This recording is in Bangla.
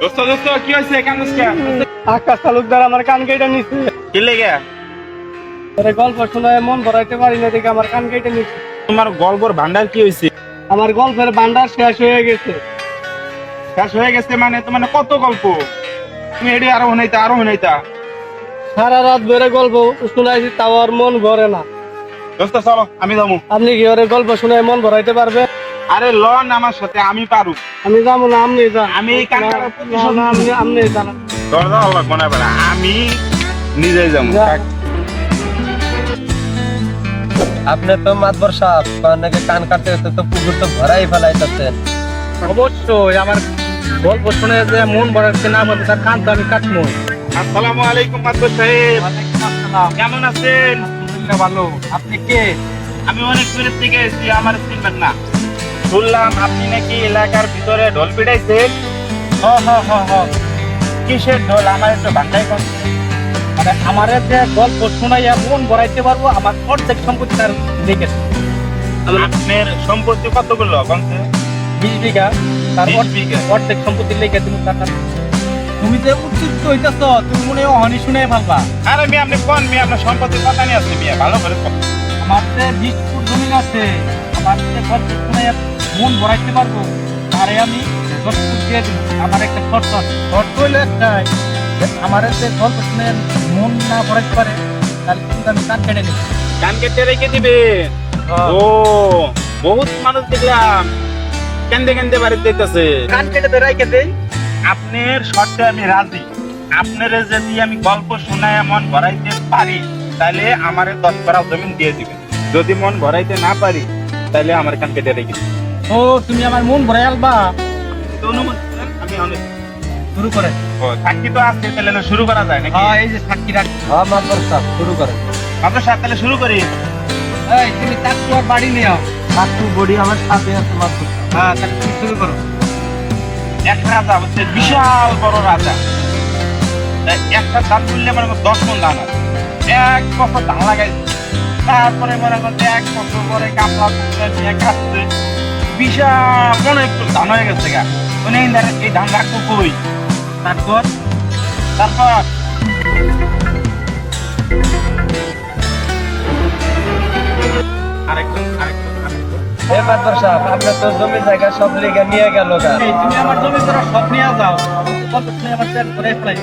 দোস্ত দোস্ত কি হয়েছে? কেন আকাশ তালুকদার আমার কান কেটে নিচ্ছে কি লেগে? আরে গল্প শোনায় মন ভরাইতে পারি না দেখে আমার কান কেটে নিচ্ছে তোমার গল্পর ভান্ডার কি হয়েছে? আমার গল্পের ভান্ডার শেষ হয়ে গেছে। শেষ হয়ে গেছে মানে তো মানে কত গল্প? তুমি এটি আরও হনাইতা আরও হনাইতা সারা রাত ধরে গল্প শোনাইছি তাও আর মন ভরে না। দোস্ত চলো আমি যাব আপনি কি ওরে গল্প শোনায় মন ভরাইতে পারবে আরে লন আমার সাথে আমি পারু। আমি যাব না আপনি যান। আমি এই কান কাটার না, প্রতিশোধ না, আপনি আপনি যান। দরজা আল্লাহ পারে আমি নিজেই যাব। আপনি তো মাতবর সাহেব নাকি কান কাটতে গেছে তো পুকুর তো ভরাই ফেলাইতেছেন। অবশ্যই আমার গল্প শুনে যে মন ভরাচ্ছে না বলতে তার কান তো আমি কাটবো। আসসালামু আলাইকুম মাতবর সাহেব। কেমন আছেন? ভালো। আপনি কে? আমি অনেক দূরের থেকে এসেছি আমার চিনবেন না। শুনলাম আপনি নাকি এলাকার ভিতরে ঢোল পিটাইছেন? হ হ হ হ। কিসের ঢোল? আমার একটু ভান্ডাই কর মানে আমার যে গল্প শোনাইয়া মন ভরাইতে পারব আমার অর্ধেক সম্পত্তি তার লিখেছে আপনার সম্পত্তি কতগুলো বলতে বিশ বিঘা। তার অর্ধেক- বিঘা। অর্ধেক সম্পত্তি লিখে তুমি টাকা তুমি যে উচিত হইতেছ তুমি মনে হয় অহনি শুনে ফেলবা আরে মেয়ে আপনি কোন মেয়ে? আপনার সম্পত্তির কথা নিয়ে আসছে মেয়ে ভালো করে কোন। আমার যে বিশ ফুট জমি আছে আমার যে গল্প শোনাইয়া মন ভরাইতে পারব আরে আমি দিয়ে দিব। আমার একটা শর্ত আছে। শর্ত হইল একটাই আমার যে গল্প শুনে মন না ভরাইতে পারে তাহলে কিন্তু আমি কান কেটে নিব। কান কেটে রেখে দিবে ও বহুত মানুষ দেখলাম কেন্দে কেন্দে বাড়িতে দিতেছে কান কেটে তো রাইকে দেই আপনার শর্তে আমি রাজি। আপনার যদি আমি গল্প শোনায় মন ভরাইতে পারি তাহলে আমার দশ করা জমিন দিয়ে দিবে যদি মন ভরাইতে না পারি তাহলে আমার কান কেটে রেখে দিবেন। ও তুমি আমার মন ভরাই আলবা। আমি অনেক শুরু করে। সাক্ষী তো আছে তাহলে শুরু করা যায় নাকি? হ্যাঁ এই যে সাক্ষী রাখ। হ্যাঁ সাহেব শুরু করেন আপনার সাথে তাহলে শুরু করি। এই তুমি চাকু আর বাড়ি নিয়ে আও। কাকু বডি আমার সাথে আছে মাতবর হ্যাঁ তাহলে তুমি শুরু করো। এক রাজা হচ্ছে বিশাল বড় রাজা। একটা ধান তুললে মনে করো দশ মন ধান আছে। এক বছর ধান লাগাই তারপরে মনে করছে এক বছর পরে কাপড় নিয়ে কাটছে বিশাল অনেক ধান হয়ে গেছে গা। উনি এই ধান- রাখব কই? তারপর? তারপর? আরেকজন আরেকজন আরেকজন। এ সাহেব আপনি তো জমি জায়গা সব লিগে নিয়ে গেল গা। তুমি আমার জমি সব নিয়ে যাও। আমার ফেলাই